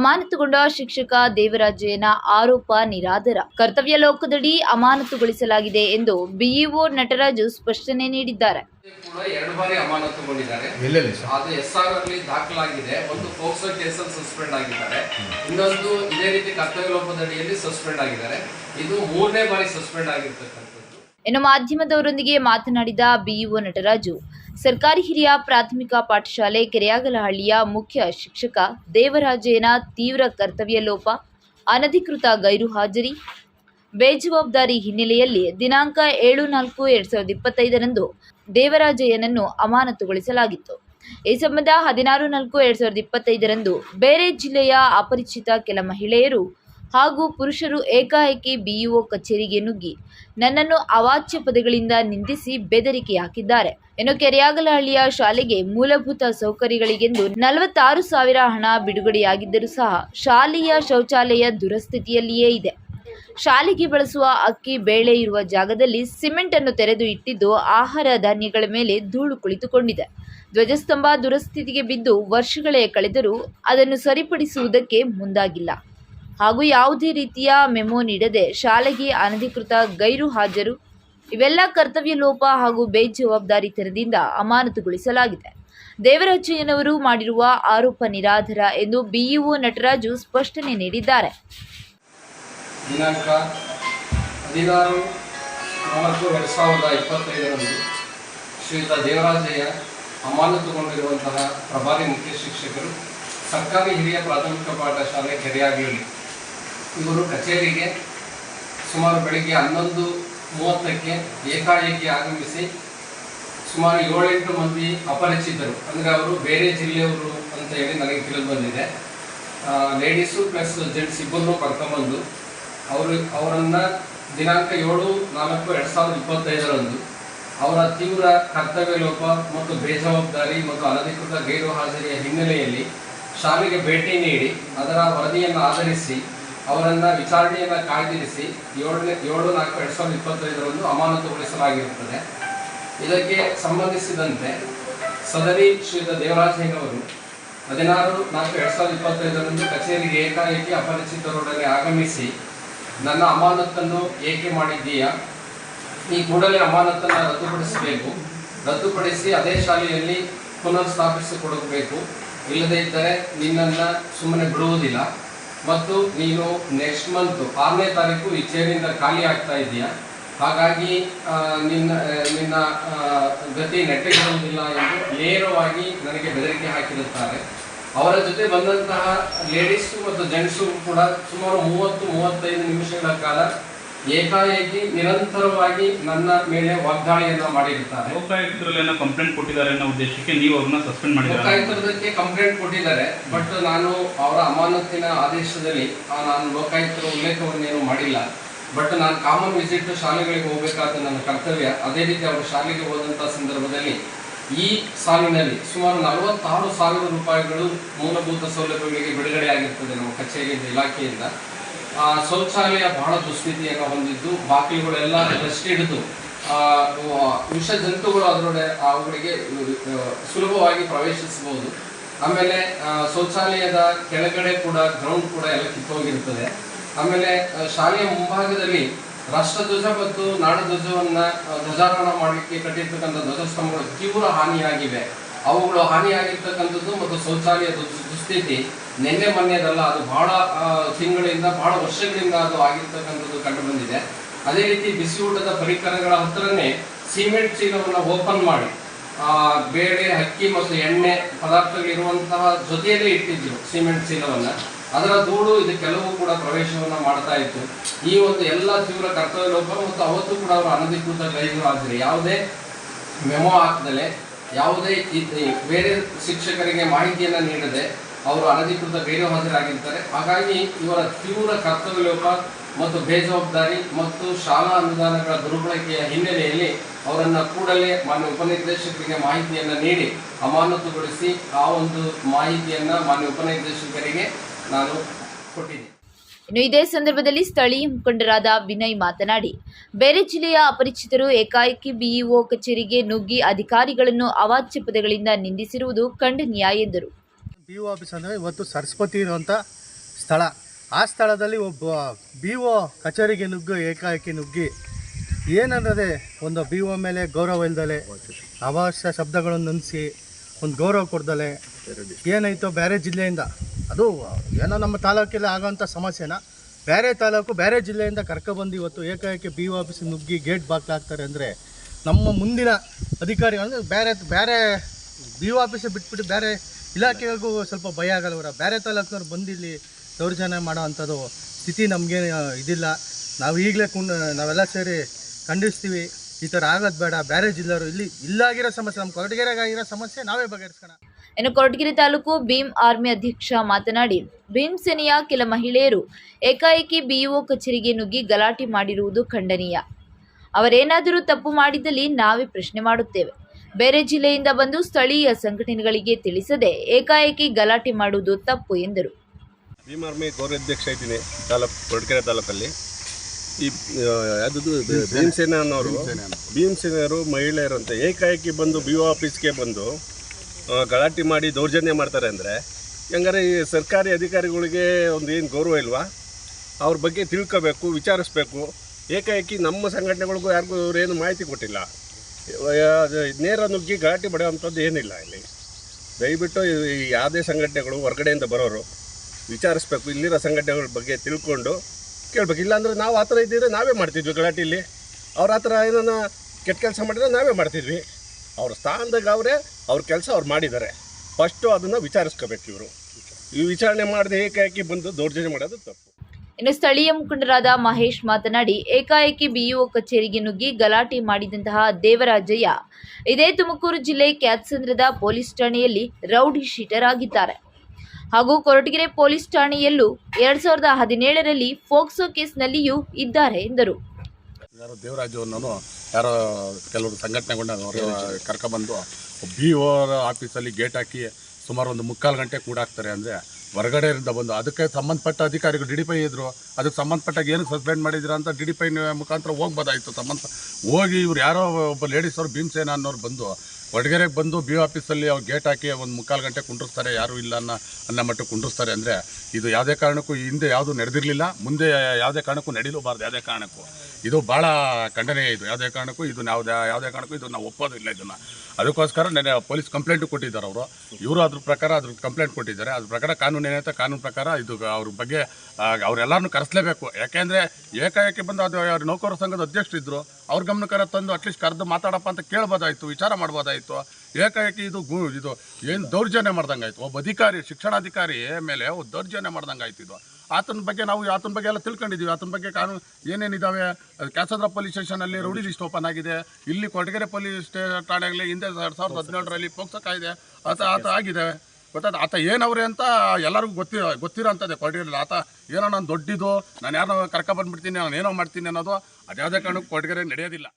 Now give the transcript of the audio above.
ಅಮಾನತುಗೊಂಡ ಶಿಕ್ಷಕ ದೇವರಾಜಯ್ಯನ ಆರೋಪ ನಿರಾಧಾರ ಕರ್ತವ್ಯ ಲೋಕದಡಿ ಅಮಾನತುಗೊಳಿಸಲಾಗಿದೆ ಎಂದು ಬಿಇಒ ನಟರಾಜು ಸ್ಪಷ್ಟನೆ ನೀಡಿದ್ದಾರೆ. ಕೂಡ ಎರಡು ಬಾರಿ ಅಮಾನತುಗೊಂಡಿದ್ದಾರೆ. ಅದು ಎಸ್ ಆರ್ ಅಲ್ಲಿ ದಾಖಲಾಗಿದೆ. ಒಂದು ಫೋಕ್ಸೋ ಕೇಸಲ್ಲಿ ಸಸ್ಪೆಂಡ್ ಆಗಿದ್ದಾರೆ. ಇನ್ನೊಂದು ಇದೇ ರೀತಿ ಕರ್ತವ್ಯ ಲೋಪದಡಿಯಲ್ಲಿ ಸಸ್ಪೆಂಡ್ ಆಗಿದ್ದಾರೆ. ಇದು ಮೂರನೇ ಬಾರಿ ಸಸ್ಪೆಂಡ್ ಆಗಿರ್ತಕ್ಕಂಥದ್ದು. ಇನ್ನು ಮಾಧ್ಯಮದವರೊಂದಿಗೆ ಮಾತನಾಡಿದ ಬಿಇಒ ನಟರಾಜು ಸರ್ಕಾರಿ ಹಿರಿಯ ಪ್ರಾಥಮಿಕ ಪಾಠಶಾಲೆ ಕೆರೆಯಾಗಲಹಳ್ಳಿಯ ಮುಖ್ಯ ಶಿಕ್ಷಕ ದೇವರಾಜಯ್ಯನ ತೀವ್ರ ಕರ್ತವ್ಯ ಲೋಪ, ಅನಧಿಕೃತ ಗೈರು ಹಾಜರಿ, ಬೇಜವಾಬ್ದಾರಿ ಹಿನ್ನೆಲೆಯಲ್ಲಿ ದಿನಾಂಕ ಏಳು ನಾಲ್ಕು ಎರಡ್ ಸಾವಿರದ ಇಪ್ಪತ್ತೈದರಂದು ದೇವರಾಜಯ್ಯನನ್ನು ಅಮಾನತುಗೊಳಿಸಲಾಗಿತ್ತು. ಈ ಸಂಬಂಧ ಹದಿನಾರು ನಾಲ್ಕು ಎರಡ್ ಸಾವಿರದ ಇಪ್ಪತ್ತೈದರಂದು ಬೇರೆ ಜಿಲ್ಲೆಯ ಅಪರಿಚಿತ ಕೆಲ ಮಹಿಳೆಯರು ಹಾಗೂ ಪುರುಷರು ಏಕಾಏಕಿ ಬಿಇಒ ಕಚೇರಿಗೆ ನುಗ್ಗಿ ನನ್ನನ್ನು ಅವಾಚ್ಯ ಪದಗಳಿಂದ ನಿಂದಿಸಿ ಬೆದರಿಕೆ ಹಾಕಿದ್ದಾರೆ. ಇನ್ನು ಕೆರೆಯಾಗಲಹಳ್ಳಿಯ ಶಾಲೆಗೆ ಮೂಲಭೂತ ಸೌಕರ್ಯಗಳಿಗೆಂದು ನಲವತ್ತಾರು ಸಾವಿರ ಹಣ ಬಿಡುಗಡೆಯಾಗಿದ್ದರೂ ಸಹ ಶಾಲೆಯ ಶೌಚಾಲಯ ದುರಸ್ಥಿತಿಯಲ್ಲಿಯೇ ಇದೆ. ಶಾಲೆಗೆ ಬಳಸುವ ಅಕ್ಕಿ ಬೇಳೆ ಇರುವ ಜಾಗದಲ್ಲಿ ಸಿಮೆಂಟ್ ಅನ್ನು ತೆರೆದು ಇಟ್ಟಿದ್ದು ಆಹಾರ ಧಾನ್ಯಗಳ ಮೇಲೆ ಧೂಳು ಕುಳಿತುಕೊಂಡಿದೆ. ಧ್ವಜಸ್ತಂಭ ದುರಸ್ಥಿತಿಗೆ ಬಿದ್ದು ವರ್ಷಗಳೇ ಕಳೆದರೂ ಅದನ್ನು ಸರಿಪಡಿಸುವುದಕ್ಕೆ ಮುಂದಾಗಿಲ್ಲ. ಹಾಗೂ ಯಾವುದೇ ರೀತಿಯ ಮೆಮೊ ನೀಡದೆ ಶಾಲೆಗೆ ಅನಧಿಕೃತ ಗೈರು ಹಾಜರು. ಇವೆಲ್ಲ ಕರ್ತವ್ಯ ಲೋಪ ಹಾಗೂ ಬೇಜವಾಬ್ದಾರಿತನದಿಂದ ಅಮಾನತುಗೊಳಿಸಲಾಗಿದೆ. ದೇವರಾಜಯ್ಯನವರು ಮಾಡಿರುವ ಆರೋಪ ನಿರಾಧಾರ ಎಂದು ಬಿಇಒ ನಟರಾಜು ಸ್ಪಷ್ಟನೆ ನೀಡಿದ್ದಾರೆ. ದಿನಾಂಕ ಹದಿನಾರು ನಾಲ್ಕು ಎರಡು ಸಾವಿರದ ಇಪ್ಪತ್ತೈದರಂದು ಶ್ರೀಯುತ ದೇವರಾಜಯ್ಯ ಅಮಾನತುಗೊಂಡಿರುವಂತಹ ಪ್ರಭಾರಿ ಮುಖ್ಯ ಶಿಕ್ಷಕರು ಸರ್ಕಾರಿ ಹಿರಿಯ ಪ್ರಾಥಮಿಕ ಪಾಠಶಾಲೆ ಕೆರೆಯಾಗಲಿ ಇವರು ಕಚೇರಿಗೆ ಸುಮಾರು ಬೆಳಿಗ್ಗೆ ಹನ್ನೊಂದು ಮೂವತ್ತಕ್ಕೆ ಏಕಾಏಕಿ ಆಗಮಿಸಿ ಸುಮಾರು ಏಳೆಂಟು ಮಂದಿ ಅಪರಿಚಿತರು. ಅಂದರೆ ಅವರು ಬೇರೆ ಜಿಲ್ಲೆಯವರು ಅಂತ ಹೇಳಿ ನನಗೆ ತಿಳಿದು ಬಂದಿದೆ. ಲೇಡೀಸು ಪ್ಲಸ್ ಜೆಂಟ್ಸ್ ಇಬ್ಬರನ್ನು ಕರ್ಕೊಂಬಂದು ಅವರು ಅವರನ್ನು ದಿನಾಂಕ ಏಳು ನಾಲ್ಕು ಎರಡು ಸಾವಿರದ ಇಪ್ಪತ್ತೈದರಂದು ಅವರ ತೀವ್ರ ಕರ್ತವ್ಯ ಲೋಪ ಮತ್ತು ಬೇಜವಾಬ್ದಾರಿ ಮತ್ತು ಅನಧಿಕೃತ ಗೈರು ಹಾಜರಿಯ ಹಿನ್ನೆಲೆಯಲ್ಲಿ ಶಾಲೆಗೆ ಭೇಟಿ ನೀಡಿ ಅದರ ವರದಿಯನ್ನು ಆಧರಿಸಿ ಅವರನ್ನು ವಿಚಾರಣೆಯನ್ನ ಕಾಯ್ದಿರಿಸಿ ಏಳನೇ, ಏಳು ನಾಲ್ಕು ಎರಡ್ ಸಾವಿರದ ಇಪ್ಪತ್ತೈದರಂದು ಅಮಾನತುಗೊಳಿಸಲಾಗಿರುತ್ತದೆ. ಇದಕ್ಕೆ ಸಂಬಂಧಿಸಿದಂತೆ ಸದರಿ ಶ್ರೀಯುತ ದೇವರಾಜಯ್ಯನವರು ಹದಿನಾರು ನಾಲ್ಕು ಎರಡ್ ಸಾವಿರದ ಇಪ್ಪತ್ತೈದರಂದು ಕಚೇರಿಗೆ ಏಕಾಏಕಿ ಅಪರಿಚಿತರೊಡನೆ ಆಗಮಿಸಿ, ನನ್ನ ಅಮಾನತನ್ನು ಏಕೆ ಮಾಡಿದ್ದೀಯಾ? ಈ ಕೂಡಲೇ ಅಮಾನತನ್ನು ರದ್ದುಪಡಿಸಬೇಕು. ರದ್ದುಪಡಿಸಿ ಅದೇ ಶಾಲೆಯಲ್ಲಿ ಪುನರ್ ಸ್ಥಾಪಿಸಿಕೊಡಬೇಕು. ಇಲ್ಲದೇ ಇದ್ದರೆ ನಿನ್ನನ್ನು ಸುಮ್ಮನೆ ಬಿಡುವುದಿಲ್ಲ. ಮತ್ತು ನೀನು ನೆಕ್ಸ್ಟ್ ಮಂತ್ ಆರನೇ ತಾರೀಕು ಈ ಚೇರಿಂದ ಖಾಲಿ ಆಗ್ತಾ ಇದೆಯಾ ಹಾಗಾಗಿ ನಿನ್ನ ನಿನ್ನ ಗತಿ ನೆಟ್ಟಗಿರುವುದಿಲ್ಲ ಎಂದು ನೇರವಾಗಿ ನನಗೆ ಬೆದರಿಕೆ ಹಾಕಿರುತ್ತಾರೆ. ಅವರ ಜೊತೆ ಬಂದಂತಹ ಲೇಡೀಸು ಮತ್ತು ಜೆಂಟ್ಸು ಕೂಡ ಸುಮಾರು ಮೂವತ್ತು, ಮೂವತ್ತೈದು ನಿಮಿಷಗಳ ಕಾಲ ಏಕಾಏಕಿ ನಿರಂತರವಾಗಿ ನನ್ನ ಮೇಲೆ ವಾಗ್ದಾಳಿಯನ್ನ ಮಾಡಿರುತ್ತಾರೆ. ಲೋಕಾಯುಕ್ತರಲ್ಲಿ ಕಂಪ್ಲೇಂಟ್ ಕೊಟ್ಟಿದ್ದಾರೆ ಅನ್ನೋ ಉದ್ದೇಶಕ್ಕೆ ನೀವು ಅವ್ರನ್ನ ಸಸ್ಪೆಂಡ್ ಮಾಡಿದ್ದಾರೆ. ಲೋಕಾಯುಕ್ತರದಕ್ಕೆ ಕಂಪ್ಲೇಂಟ್ ಕೊಟ್ಟಿದ್ದಾರೆ ಬಟ್ ನಾನು ಅವರ ಅಮಾನತಿನ ಆದೇಶದಲ್ಲಿ ಆ, ನಾನು ಲೋಕಾಯುಕ್ತರ ಉಲ್ಲೇಖವನ್ನೇನು ಮಾಡಿಲ್ಲ. ಬಟ್ ನಾನು ಕಾಮನ್ ವಿಸಿಟ್ ಶಾಲೆಗಳಿಗೆ ಹೋಗಬೇಕಾದ ನನ್ನ ಕರ್ತವ್ಯ ಅದೇ ರೀತಿ ಅವರು ಶಾಲೆಗೆ ಹೋದಂಥ ಸಂದರ್ಭದಲ್ಲಿ ಈ ಸಾಲಿನಲ್ಲಿ ಸುಮಾರು ನಲವತ್ತಾರು ಸಾವಿರ ರೂಪಾಯಿಗಳು ಮೂಲಭೂತ ಸೌಲಭ್ಯಗಳಿಗೆ ಬಿಡುಗಡೆ ಆಗಿರ್ತದೆ ನಮ್ಮ ಕಚೇರಿಯಿಂದ ಇಲಾಖೆಯಿಂದ. ಶೌಚಾಲಯ ಬಹಳ ದುಸ್ಥಿತಿಯನ್ನು ಹೊಂದಿದ್ದು ಬಾಗಿಲುಗಳೆಲ್ಲ ರಸ್ಟ್ ಹಿಡಿದು ಆ, ವಿಷ ಜಂತುಗಳು ಅದರೊಡೆ ಅವುಗಳಿಗೆ ಸುಲಭವಾಗಿ ಪ್ರವೇಶಿಸಬಹುದು. ಆಮೇಲೆ ಶೌಚಾಲಯದ ಕೆಳಗಡೆ ಕೂಡ ಗ್ರೌಂಡ್ ಕೂಡ ಎಲ್ಲ ಕಿತ್ತೋಗಿರುತ್ತದೆ ಆಮೇಲೆ ಆ, ಶಾಲೆಯ ಮುಂಭಾಗದಲ್ಲಿ ರಾಷ್ಟ್ರಧ್ವಜ ಮತ್ತು ನಾಡಧ್ವಜವನ್ನು ಆ, ಧ್ವಜಾರೋಹಣ ಮಾಡಲಿಕ್ಕೆ ಕಟ್ಟಿರ್ತಕ್ಕಂಥ ಧ್ವಜಸ್ತಂಭಗಳು ತೀವ್ರ ಹಾನಿಯಾಗಿವೆ. ಅವುಗಳು ಹಾನಿಯಾಗಿರ್ತಕ್ಕಂಥದ್ದು ಮತ್ತು ಶೌಚಾಲಯದ ದುಸ್ಥಿತಿ. ನಿನ್ನೆ ಮೊನ್ನೆದಲ್ಲ ಅದು ಬಹಳ ತಿಂಗಳಿಂದ ಬಹಳ ವರ್ಷಗಳಿಂದ ಅದು ಆಗಿರ್ತಕ್ಕಂಥದ್ದು ಕಂಡು ಬಂದಿದೆ ಅದೇ ರೀತಿ ಬಿಸಿ ಊಟದ ಪರಿಕರಗಳ ಹತ್ರನೇ ಸಿಮೆಂಟ್ ಚೀಲವನ್ನು ಓಪನ್ ಮಾಡಿ ಬೇಳೆ, ಅಕ್ಕಿ ಮತ್ತು ಎಣ್ಣೆ ಪದಾರ್ಥಗಳಿರುವಂತಹ ಜೊತೆಯಲ್ಲೇ ಇಟ್ಟಿದ್ರು ಸಿಮೆಂಟ್ ಚೀಲವನ್ನು. ಅದರ ಧೂಳು ಇದು ಕೆಲವು ಕೂಡ ಪ್ರವೇಶವನ್ನ ಮಾಡ್ತಾ ಇತ್ತು. ಈ ಒಂದು ಎಲ್ಲ ತೀವ್ರ ಕರ್ತವ್ಯ ಲೋಪ ಮತ್ತು ಅವತ್ತು ಕೂಡ ಅವರು ಅನಧಿಕೃತ ಗೈರು ಆದರೆ ಯಾವುದೇ ಮೆಮೊ ಹಾಕದಲೆ, ಯಾವುದೇ ಬೇರೆ ಶಿಕ್ಷಕರಿಗೆ ಮಾಹಿತಿಯನ್ನು ನೀಡದೆ ಅವರು ಅನಧಿಕೃತ ಗೈರು ಹಾಜರಾಗಿರ್ತಾರೆ ಹಾಗಾಗಿ ಇವರ ತೀವ್ರ ಕರ್ತವ್ಯ ಲೋಪ ಮತ್ತು ಬೇಜವಾಬ್ದಾರಿ ಮತ್ತು ಶಾಲಾ ಅನುದಾನಗಳ ದುರ್ಬಳಕೆಯ ಹಿನ್ನೆಲೆಯಲ್ಲಿ ಅವರನ್ನು ಕೂಡಲೇ ಮಾನ್ಯ ಉಪನಿರ್ದೇಶಕರಿಗೆ ಮಾಹಿತಿಯನ್ನು ನೀಡಿ ಅಮಾನತುಗೊಳಿಸಿ ಆ ಒಂದು ಮಾಹಿತಿಯನ್ನು ಮಾನ್ಯ ಉಪನಿರ್ದೇಶಕರಿಗೆ ನಾನು ಕೊಟ್ಟಿದ್ದೀನಿ. ಇನ್ನು ಇದೇ ಸಂದರ್ಭದಲ್ಲಿ ಸ್ಥಳೀಯ ಮುಖಂಡರಾದ ವಿನಯ್ ಮಾತನಾಡಿ, ಬೇರೆ ಜಿಲ್ಲೆಯ ಅಪರಿಚಿತರು ಏಕಾಏಕಿ ಬಿಇಒ ಕಚೇರಿಗೆ ನುಗ್ಗಿ ಅಧಿಕಾರಿಗಳನ್ನು ಅವಾಚ್ಯ ಪದಗಳಿಂದ ನಿಂದಿಸಿರುವುದು ಖಂಡನೀಯ ಎಂದರು. ಪಿ ಯು ಆಫೀಸ್ ಅಂದರೆ ಇವತ್ತು ಸರಸ್ವತಿ ಇರುವಂಥ ಸ್ಥಳ. ಆ ಸ್ಥಳದಲ್ಲಿ ಒಬ್ಬ ಬಿ ಒ ಕಚೇರಿಗೆ ನುಗ್ಗು, ಏಕಾಏಕಿ ನುಗ್ಗಿ ಏನನ್ನದೇ ಒಂದು ಬಿ ಒ ಮೇಲೆ ಗೌರವ ಇಲ್ದಲೆ ಅವಾಶ್ಯ ಶಬ್ದಗಳನ್ನು ನೆನೆಸಿ ಒಂದು ಗೌರವ ಕೊಡ್ದಲೆ. ಏನಾಯಿತೋ ಬೇರೆ ಜಿಲ್ಲೆಯಿಂದ, ಅದು ಏನೋ ನಮ್ಮ ತಾಲೂಕಲ್ಲಿ ಆಗೋವಂಥ ಸಮಸ್ಯೆನ? ಬೇರೆ ತಾಲೂಕು, ಬೇರೆ ಜಿಲ್ಲೆಯಿಂದ ಕರ್ಕೊಬಂದು ಇವತ್ತು ಏಕಾಏಕಿ ಬಿ ಒ ಆಫೀಸ್ ನುಗ್ಗಿ ಗೇಟ್ ಬಾಕ್ಲಾಗ್ತಾರೆ ಅಂದರೆ ನಮ್ಮ ಮುಂದಿನ ಅಧಿಕಾರಿಗಳು ಬೇರೆ ಬೇರೆ ಬಿ ಒ ಆಫೀಸಿಗೆ ಬಿಟ್ಬಿಟ್ಟು ಬೇರೆ ಇಲಾಖೆಗೂ ಸ್ವಲ್ಪ ಭಯ ಆಗಲ್ವರ ಬೇರೆ ತಾಲೂಕಿನವ್ರು ಬಂದಿಲ್ಲಿ ದೌರ್ಜನ್ಯ ಮಾಡೋ ಅಂಥದ್ದು ಸ್ಥಿತಿ ನಮಗೆ ಇದಿಲ್ಲ. ನಾವು ಈಗಲೇ ಕುಂಡ್ ನಾವೆಲ್ಲ ಸೇರಿ ಖಂಡಿಸ್ತೀವಿ. ಈ ಥರ ಆಗೋದು ಬೇಡ. ಬೇರೆ ಜಿಲ್ಲೆಯವರು ಇಲ್ಲಿ, ಇಲ್ಲಾಗಿರೋ ಸಮಸ್ಯೆ ನಮ್ಮ ಕೊರಟಗೆರೆಗಾಗಿರೋ ಸಮಸ್ಯೆ ನಾವೇ ಬಗೆಹರಿಸ್ಕೋಣ ಇನ್ನು ಕೊರಟಗಿರಿ ತಾಲೂಕು ಭೀಮ್ ಆರ್ಮಿ ಅಧ್ಯಕ್ಷ ಮಾತನಾಡಿ, ಭೀಮ್ ಸೇನೆಯ ಕೆಲ ಮಹಿಳೆಯರು ಏಕಾಏಕಿ ಬಿಇಒ ಕಚೇರಿಗೆ ನುಗ್ಗಿ ಗಲಾಟೆ ಮಾಡಿರುವುದು ಖಂಡನೀಯ. ಅವರೇನಾದರೂ ತಪ್ಪು ಮಾಡಿದಲ್ಲಿ ನಾವೇ ಪ್ರಶ್ನೆ ಮಾಡುತ್ತೇವೆ. ಬೇರೆ ಜಿಲ್ಲೆಯಿಂದ ಬಂದು ಸ್ಥಳೀಯ ಸಂಘಟನೆಗಳಿಗೆ ತಿಳಿಸದೆ ಏಕಾಏಕಿ ಗಲಾಟೆ ಮಾಡುವುದು ತಪ್ಪು ಎಂದರು. ಭೀಮಾರ್ಮಿ ಗೌರವಾಧ್ಯಕ್ಷ ಇದ್ದೀನಿ ತಾಲೂಕು ಕೊರಟಗೆರೆ ತಾಲೂಕಲ್ಲಿ. ಈ ಅದು ಭೀಮಸೇನ ಅನ್ನೋರು ಭೀಮಸೇನೆಯವರು ಮಹಿಳೆಯರು ಅಂತ ಏಕಾಏಕಿ ಬಂದು ಬಿ ಒ ಆಫೀಸ್ಗೆ ಬಂದು ಗಲಾಟೆ ಮಾಡಿ ದೌರ್ಜನ್ಯ ಮಾಡ್ತಾರೆ ಅಂದರೆ ಹೆಂಗಾರೆ ಈ ಸರ್ಕಾರಿ ಅಧಿಕಾರಿಗಳಿಗೆ ಒಂದು ಏನು ಗೌರವ ಇಲ್ವಾ? ಅವ್ರ ಬಗ್ಗೆ ತಿಳ್ಕೋಬೇಕು ವಿಚಾರಿಸ್ಬೇಕು. ಏಕಾಏಕಿ ನಮ್ಮ ಸಂಘಟನೆಗಳಿಗೂ ಯಾರಿಗೂ ಏನು ಮಾಹಿತಿ ಕೊಟ್ಟಿಲ್ಲ. ಅದು ನೇರ ನುಗ್ಗಿ ಗಲಾಟೆ ಬಡಿಯೋವಂಥದ್ದು ಏನಿಲ್ಲ ಇಲ್ಲಿ. ದಯವಿಟ್ಟು ಯಾವುದೇ ಸಂಘಟನೆಗಳು ಹೊರಗಡೆಯಿಂದ ಬರೋರು ವಿಚಾರಿಸ್ಬೇಕು. ಇಲ್ಲಿರೋ ಸಂಘಟನೆಗಳ ಬಗ್ಗೆ ತಿಳ್ಕೊಂಡು ಕೇಳಬೇಕು. ಇಲ್ಲಾಂದರೆ ನಾವು ಆ ಥರ ಇದ್ದಿದ್ರೆ ನಾವೇ ಮಾಡ್ತಿದ್ವಿ ಗಲಾಟೆಯಲ್ಲಿ. ಅವ್ರ ಹತ್ರ ಥರ ಏನಾನ ಕೆಟ್ಟ ಕೆಲಸ ಮಾಡಿದ್ರೆ ನಾವೇ ಮಾಡ್ತಿದ್ವಿ. ಅವ್ರ ಸ್ಥಾನದಾಗ ಅವರೇ, ಅವ್ರ ಕೆಲಸ ಅವ್ರು ಮಾಡಿದ್ದಾರೆ. ಫಸ್ಟು ಅದನ್ನು ವಿಚಾರಿಸ್ಕೋಬೇಕು ಇವರು. ಈ ವಿಚಾರಣೆ ಮಾಡದೆ ಏಕಾಏಕಿ ಬಂದು ದೌರ್ಜನ್ಯ ಮಾಡೋದು ತಪ್ಪು. ಇನ್ನು ಸ್ಥಳೀಯ ಮುಖಂಡರಾದ ಮಹೇಶ್ ಮಾತನಾಡಿ, ಏಕಾಏಕಿ ಬಿಇಒ ಕಚೇರಿಗೆ ನುಗ್ಗಿ ಗಲಾಟೆ ಮಾಡಿದಂತಹ ದೇವರಾಜಯ್ಯ ಇದೇ ತುಮಕೂರು ಜಿಲ್ಲೆ ಕ್ಯಾತ್ಸಂದ್ರದ ಪೊಲೀಸ್ ಠಾಣೆಯಲ್ಲಿ ರೌಡಿ ಶೀಟರ್ ಆಗಿದ್ದಾರೆ. ಹಾಗೂ ಕೊರಟಗೆರೆ ಪೊಲೀಸ್ ಠಾಣೆಯಲ್ಲೂ ಎರಡ್ ಸಾವಿರದ ಹದಿನೇಳರಲ್ಲಿ ಫೋಕ್ಸೋ ಕೇಸ್ನಲ್ಲಿಯೂ ಇದ್ದಾರೆ ಎಂದರು. ಯಾರೋ ದೇವರಾಜು ಅನ್ನೋನು ಯಾರೋ ಕೆಲವರು ಬಿ ಓ ಆಫೀಸಲ್ಲಿ ಗೇಟ್ ಹಾಕಿ ಸುಮಾರು ಒಂದು ಮುಕ್ಕಾಲು ಗಂಟೆ ಕೂಡಾಕ್ತಾರೆ ಅಂದರೆ ಹೊರಗಡೆಯಿಂದ ಬಂದು, ಅದಕ್ಕೆ ಸಂಬಂಧಪಟ್ಟ ಅಧಿಕಾರಿಗಳು ಡಿ ಡಿ ಪೈ ಇದ್ದರು ಅದಕ್ಕೆ ಸಂಬಂಧಪಟ್ಟಾಗ ಏನಕ್ಕೆ ಸಸ್ಪೆಂಡ್ ಮಾಡಿದ್ರ ಅಂತ ಡಿ ಡಿ ಪೈ ಮುಖಾಂತರ ಹೋಗ್ಬೋದಾಯಿತು. ಸಂಬಂಧ ಹೋಗಿ ಇವ್ರು ಯಾರೋ ಒಬ್ಬ ಲೇಡೀಸ್ ಅವರು ಭೀಮಸೇನ ಅನ್ನೋರು ಬಂದು ಹೊರಗಡೆಗೆ ಬಂದು ಬಿ ಆಫೀಸಲ್ಲಿ ಅವ್ರು ಗೇಟ್ ಹಾಕಿ ಒಂದು ಮುಕ್ಕಾಲು ಗಂಟೆ ಕುಂಡ್ರಿಸ್ತಾರೆ, ಯಾರೂ ಇಲ್ಲ ಅನ್ನ, ಅನ್ನೋ ಮಟ್ಟಕ್ಕೆ ಕುಂಡ್ರಿಸ್ತಾರೆ ಅಂದರೆ ಇದು ಯಾವುದೇ ಕಾರಣಕ್ಕೂ ಹಿಂದೆ ಯಾವುದೂ ನಡೆದಿರಲಿಲ್ಲ, ಮುಂದೆ ಯಾವುದೇ ಕಾರಣಕ್ಕೂ ನಡೀಲೂಬಾರ್ದು ಯಾವುದೇ ಕಾರಣಕ್ಕೂ. ಇದು ಭಾಳ ಖಂಡನೆ ಇದು, ಯಾವುದೇ ಕಾರಣಕ್ಕೂ ಇದು ನಾವು ಯಾವುದೇ ಕಾರಣಕ್ಕೂ ಇದು ನಾವು ಒಪ್ಪೋದಿಲ್ಲ ಇದನ್ನು. ಅದಕ್ಕೋಸ್ಕರ ನೆನೆ ಪೊಲೀಸ್ ಕಂಪ್ಲೇಂಟು ಕೊಟ್ಟಿದ್ದಾರೆ ಅವರು. ಇವರು ಅದ್ರ ಪ್ರಕಾರ ಅದ್ರ ಕಂಪ್ಲೇಂಟ್ ಕೊಟ್ಟಿದ್ದಾರೆ. ಅದ್ರ ಪ್ರಕಾರ ಕಾನೂನು ಏನೈತೆ, ಕಾನೂನು ಪ್ರಕಾರ ಇದು ಅವ್ರ ಬಗ್ಗೆ ಅವ್ರೆಲ್ಲರನ್ನೂ ಕರೆಸಲೇಬೇಕು. ಯಾಕೆಂದರೆ ಏಕಾಏಕಿ ಬಂದು ಅದು ಅವ್ರ ನೌಕರರ ಸಂಘದ ಅಧ್ಯಕ್ಷರಿದ್ದರು ಅವ್ರ ಗಮನಕರ ತಂದು ಅಟ್ಲೀಸ್ಟ್ ಕರೆದು ಮಾತಾಡಪ್ಪ ಅಂತ ಕೇಳ್ಬೋದಾಯಿತು, ವಿಚಾರ ಮಾಡ್ಬೋದಾಯಿತು. ಏಕಾಏಕಿ ಇದು ಗು ಇದು ಏನು ದೌರ್ಜನ್ಯ ಮಾಡ್ದಂಗೆ ಒಬ್ಬ ಅಧಿಕಾರಿ, ಶಿಕ್ಷಣಾಧಿಕಾರಿ ಮೇಲೆ ದೌರ್ಜನ್ಯ ಮಾಡ್ದಂಗೆ ಆಯ್ತು ಇದು. ಆತನ ಬಗ್ಗೆ ನಾವು ಆತನ ಬಗ್ಗೆ ಎಲ್ಲ ತಿಳ್ಕೊಂಡಿದ್ದೀವಿ. ಆತನ ಬಗ್ಗೆ ಕಾನೂನು ಏನೇನಿದ್ದಾವೆ ಕ್ಯಾಸಂದ್ರ ಪೊಲೀಸ್ ಸ್ಟೇಷನಲ್ಲಿ ರೌಡಿ ಲಿಸ್ಟ್ ಓಪನ್ ಆಗಿದೆ. ಇಲ್ಲಿ ಕೊರಟಗೆರೆ ಪೊಲೀಸ್ ಸ್ಟೇ ಠಾಣೆಯಲ್ಲಿ ಹಿಂದೆ ಎರಡು ಸಾವಿರದ ಹದಿನೇಳರಲ್ಲಿ ಪೋಕ್ಸೋ ಆತ ಆತ ಆಗಿದೆ. ಗೊತ್ತಾಯ್ತು ಆತ ಏನವ್ರೆ ಅಂತ ಎಲ್ಲರಿಗೂ ಗೊತ್ತಿ ಗೊತ್ತಿರೋಂಥದ್ದೇ ಕೊಡಗೇರಿಯಲ್ಲಿ ಆತ ಏನೋ ನಾನು ದೊಡ್ಡಿದು ನಾನು ಯಾರನ್ನೋ ಕರ್ಕೊಬಂದ್ಬಿಡ್ತೀನಿ ನಾನು ಏನೋ ಮಾಡ್ತೀನಿ ಅನ್ನೋದು ಅದ್ಯಾವುದೇ ಕಾರಣಕ್ಕೂ ಕೊರಟಗೆರೆ ನಡೆಯೋದಿಲ್ಲ.